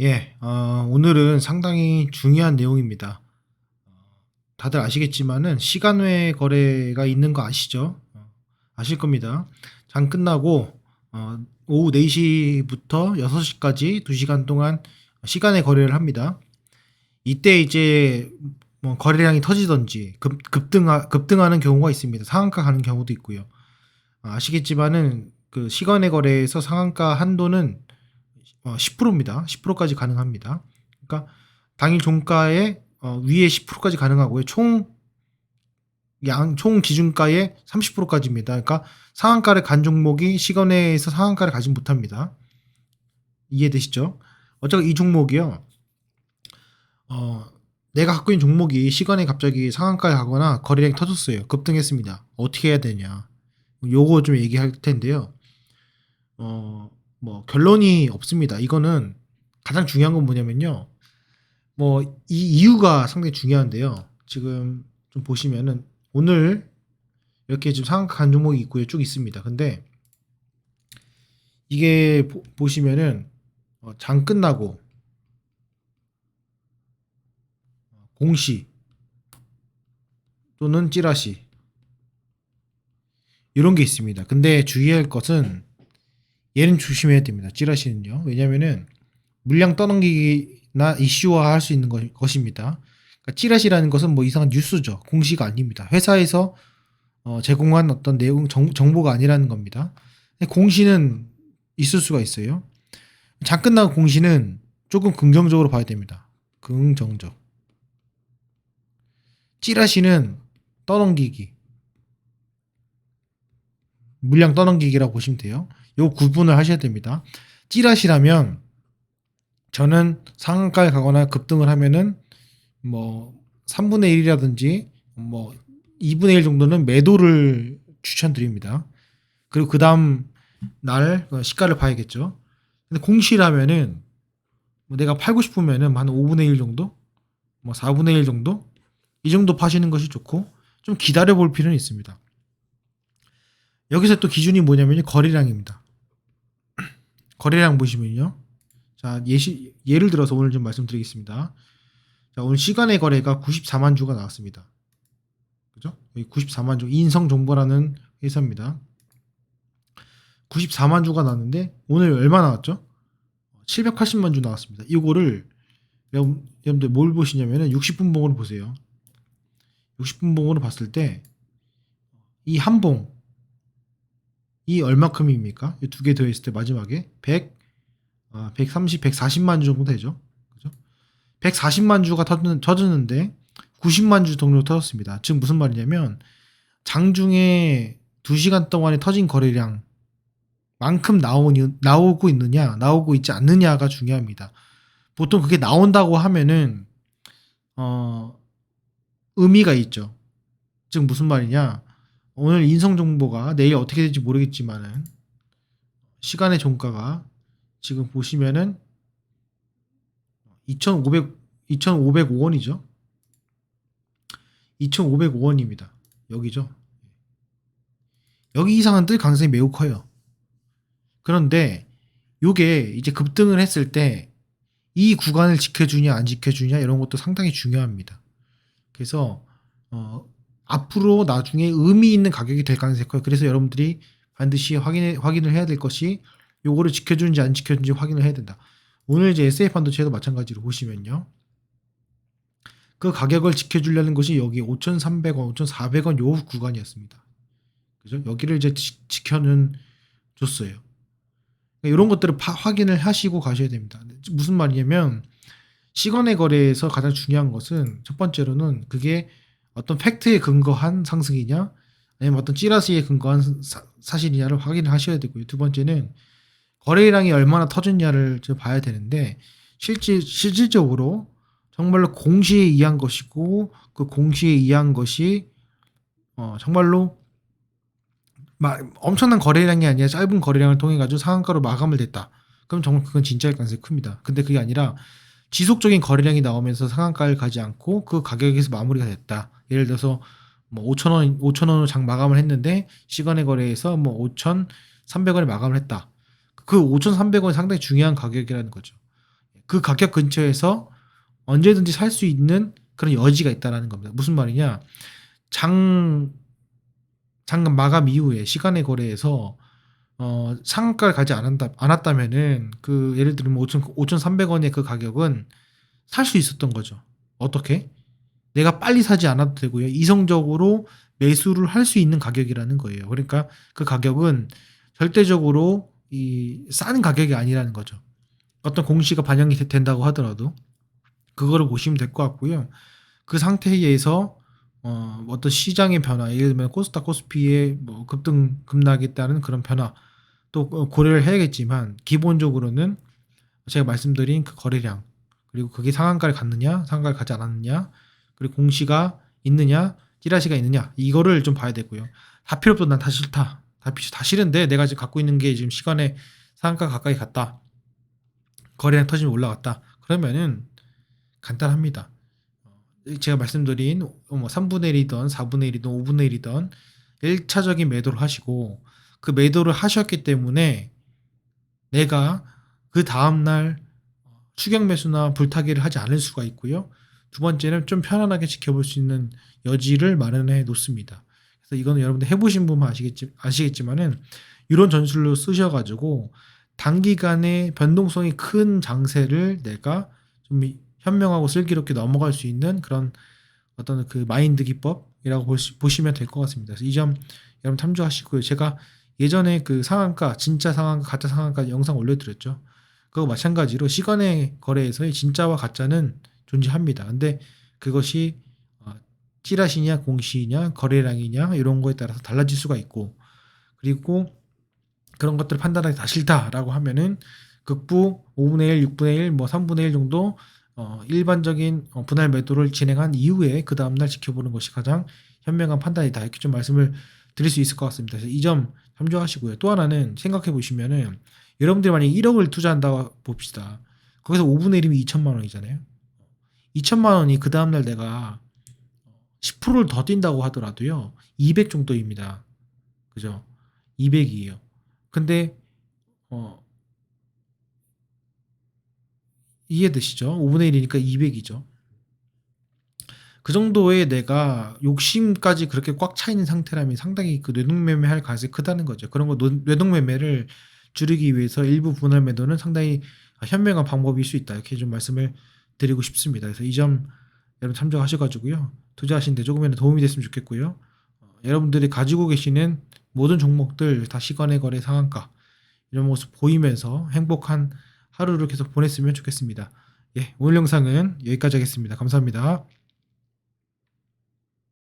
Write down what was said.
예, 어, 오늘은 상당히 중요한 내용입니다. 어, 다들 아시겠지만은 시간 외 거래가 있는 거 아시죠? 어, 아실 겁니다. 장 끝나고 어, 오후 4시부터 6시까지 2시간 동안 시간의 거래를 합니다. 이때 이제 뭐 거래량이 터지던지 급, 급등 급등하는 경우가 있습니다. 상한가 가는 경우도 있고요. 아, 아시겠지만은 그 시간의 거래에서 상한가 한도는 어, 10%입니다. 10%까지 가능합니다. 그러니까 당일 종가의 어, 위에 10%까지 가능하고요. 총 양, 총 기준가의 30%까지입니다. 그러니까 상한가를 간 종목이 시간외에서 상한가를 가지 못합니다. 이해되시죠? 어차피 이 종목이요. 어, 내가 갖고 있는 종목이 시간에 갑자기 상한가에 가거나 거래량이 터졌어요. 급등했습니다. 어떻게 해야 되냐? 요거 좀 얘기할 텐데요. 어, 뭐 결론이 없습니다. 이거는 가장 중요한 건 뭐냐면요. 뭐 이 이유가 상당히 중요한데요. 지금 좀 보시면은 오늘 이렇게 지금 간 종목이 있고요. 쭉 있습니다. 근데 이게 보, 보시면은 어, 장 끝나고 공시 또는 찌라시 이런 게 있습니다. 근데 주의할 것은 얘는 조심해야 됩니다. 찌라시는요. 왜냐면은 물량 떠넘기기나 이슈화 할 수 있는 것, 것입니다. 그러니까 찌라시라는 것은 뭐 이상한 뉴스죠. 공시가 아닙니다. 회사에서 어, 제공한 어떤 내용 정, 정보가 아니라는 겁니다. 공시는 있을 수가 있어요. 장 끝나고 공시는 조금 긍정적으로 봐야 됩니다. 긍정적. 찌라시는 떠넘기기. 물량 떠넘기기라고 보시면 돼요. 요 구분을 하셔야 됩니다. 찌라시라면 저는 상한가에 가거나 급등을 하면은 뭐 3분의 1이라든지 뭐 2분의 1 정도는 매도를 추천드립니다. 그리고 그 다음 날 시가를 봐야겠죠. 근데 공시라면은 뭐 내가 팔고 싶으면은 한 5분의 1 정도? 뭐 4분의 1 정도? 이 정도 파시는 것이 좋고 좀 기다려 볼 필요는 있습니다. 여기서 또 기준이 뭐냐면 거래량입니다. 거래량 보시면요. 자, 예시, 예를 들어서 오늘 좀 말씀드리겠습니다. 자, 오늘 시간의 거래가 94만 주가 나왔습니다. 그죠? 여기 94만 주, 인성정보라는 회사입니다. 94만 주가 나왔는데, 오늘 얼마 나왔죠? 780만 주 나왔습니다. 이거를, 여러분들 뭘 보시냐면은 60분 봉으로 보세요. 60분 봉으로 봤을 때, 이 한 봉, 이 얼마큼입니까? 이 두 개 더했을 때 마지막에 100, 아, 130, 140만 주 정도 되죠. 그죠? 140만 주가 터지는, 터지는 데 90만 주 정도 터졌습니다. 즉 무슨 말이냐면 장중에 2시간 동안에 터진 거래량 만큼 나오니, 나오고 있느냐, 나오고 있지 않느냐가 중요합니다. 보통 그게 나온다고 하면은 어 의미가 있죠. 즉 무슨 말이냐? 오늘 인성 정보가 내일 어떻게 될지 모르겠지만은 시간의 종가가 지금 보시면은 2,500 2,505원이죠. 2,505원입니다. 여기죠. 여기 이상은 뜰 가능성이 매우 커요. 그런데 요게 이제 급등을 했을 때 이 구간을 지켜주냐 안 지켜주냐 이런 것도 상당히 중요합니다. 그래서 어, 앞으로 나중에 의미 있는 가격이 될 가능성이 커요. 그래서 여러분들이 반드시 확인해, 확인을 해야 될 것이 요거를 지켜주는지 안 지켜주는지 확인을 해야 된다. 오늘 이제 SF 반도체도 마찬가지로 보시면요. 그 가격을 지켜주려는 것이 여기 5,300원, 5,400원 요 구간이었습니다. 그죠? 여기를 이제 지, 지켜는 줬어요. 그러니까 이런 것들을 파, 확인을 하시고 가셔야 됩니다. 무슨 말이냐면 시간의 거래에서 가장 중요한 것은 첫 번째로는 그게 어떤 팩트에 근거한 상승이냐 아니면 어떤 찌라시에 근거한 사, 실이냐를 확인을 하셔야 되고요. 두 번째는 거래량이 얼마나 터졌냐를 봐야 되는데 실질 실질적으로 정말로 공시에 의한 것이고 그 공시에 의한 것이 어, 정말로 막 엄청난 거래량이 아니라 짧은 거래량을 통해 가지고 상한가로 마감을 됐다. 그럼 정말 그건 진짜일 가능성이 큽니다. 근데 그게 아니라 지속적인 거래량이 나오면서 상한가를 가지 않고 그 가격에서 마무리가 됐다. 예를 들어서 뭐 5천 원, 5천 원으로 장 마감을 했는데 시간의 거래에서 뭐 5천 300원에 마감을 했다. 그 5천 300원이 상당히 중요한 가격이라는 거죠. 그 가격 근처에서 언제든지 살 수 있는 그런 여지가 있다라는 겁니다. 무슨 말이냐? 장 장금 마감 이후에 시간의 거래에서 어, 상한가를 가지 않았다, 않았다면은 그 예를 들면 5천 5,300원의 그 가격은 살 수 있었던 거죠. 어떻게? 내가 빨리 사지 않아도 되고요. 이성적으로 매수를 할 수 있는 가격이라는 거예요. 그러니까 그 가격은 절대적으로 이 싼 가격이 아니라는 거죠. 어떤 공시가 반영이 되- 된다고 하더라도 그거를 보시면 될 것 같고요. 그 상태에서 어, 어떤 시장의 변화, 예를 들면 코스닥 코스피의 뭐 급등 급락에 따른 그런 변화 또 어, 고려를 해야겠지만 기본적으로는 제가 말씀드린 그 거래량 그리고 그게 상한가를 갔느냐 상한가를 가지 않았느냐 그리고 공시가 있느냐 찌라시가 있느냐 이거를 좀 봐야 되고요. 다 필요 없어 난 다 싫다. 다, 피- 다 싫은데 내가 지금 갖고 있는 게 지금 시간에 상한가 가까이 갔다. 거래량 터지면 올라갔다. 그러면은 간단합니다. 어, 제가 말씀드린 뭐 3분의 1이던 4분의 1이던 5분의 1이던 1차적인 매도를 하시고 그 매도를 하셨기 때문에 내가 그 다음날 추격 매수나 불타기를 하지 않을 수가 있고요. 두 번째는 좀 편안하게 지켜볼 수 있는 여지를 마련해 놓습니다. 그래서 이거는 여러분들 해보신 분만 아시겠지, 아시겠지만은 이런 전술로 쓰셔가지고 단기간에 변동성이 큰 장세를 내가 좀 현명하고 슬기롭게 넘어갈 수 있는 그런 어떤 그 마인드 기법이라고 보시, 보시면 될 것 같습니다. 그래서 이 점 여러분 참조하시고요. 제가 예전에 그 상한가, 진짜 상한가, 가짜 상한가 영상 올려드렸죠. 그거 마찬가지로 시간의 거래에서의 진짜와 가짜는 존재합니다. 근데 그것이 어, 찌라시냐, 공시냐, 거래량이냐 이런 거에 따라서 달라질 수가 있고 그리고 그런 것들을 판단하기 다 싫다라고 하면은 극부 5분의 1, 6분의 1, 뭐 3분의 1 정도 어, 일반적인 어, 분할 매도를 진행한 이후에 그 다음날 지켜보는 것이 가장 현명한 판단이다. 이렇게 좀 말씀을 드릴 수 있을 것 같습니다. 그래서 이 점 참조하시고요. 또 하나는 생각해 보시면은 여러분들이 만약 1억을 투자한다고 봅시다. 거기서 5분의 1이면 2천만 원이잖아요. 2천만 원이 그 다음날 내가 10%를 더 뛴다고 하더라도요. 200 정도입니다. 그죠? 200이에요. 근데 어 이해되시죠? 5분의 1이니까 200이죠. 그 정도의 내가 욕심까지 그렇게 꽉 차 있는 상태라면 상당히 그 뇌동매매 할 가능성이 크다는 거죠. 그런 거 노- 뇌동매매를 줄이기 위해서 일부 분할 매도는 상당히 현명한 방법일 수 있다. 이렇게 좀 말씀을 드리고 싶습니다. 그래서 이 점 여러분 참조하셔가지고요. 투자하시는데 조금이라도 도움이 됐으면 좋겠고요. 어, 여러분들이 가지고 계시는 모든 종목들 다 시간의 거래 상한가 이런 모습 보이면서 행복한 하루를 계속 보냈으면 좋겠습니다. 예, 오늘 영상은 여기까지 하겠습니다. 감사합니다.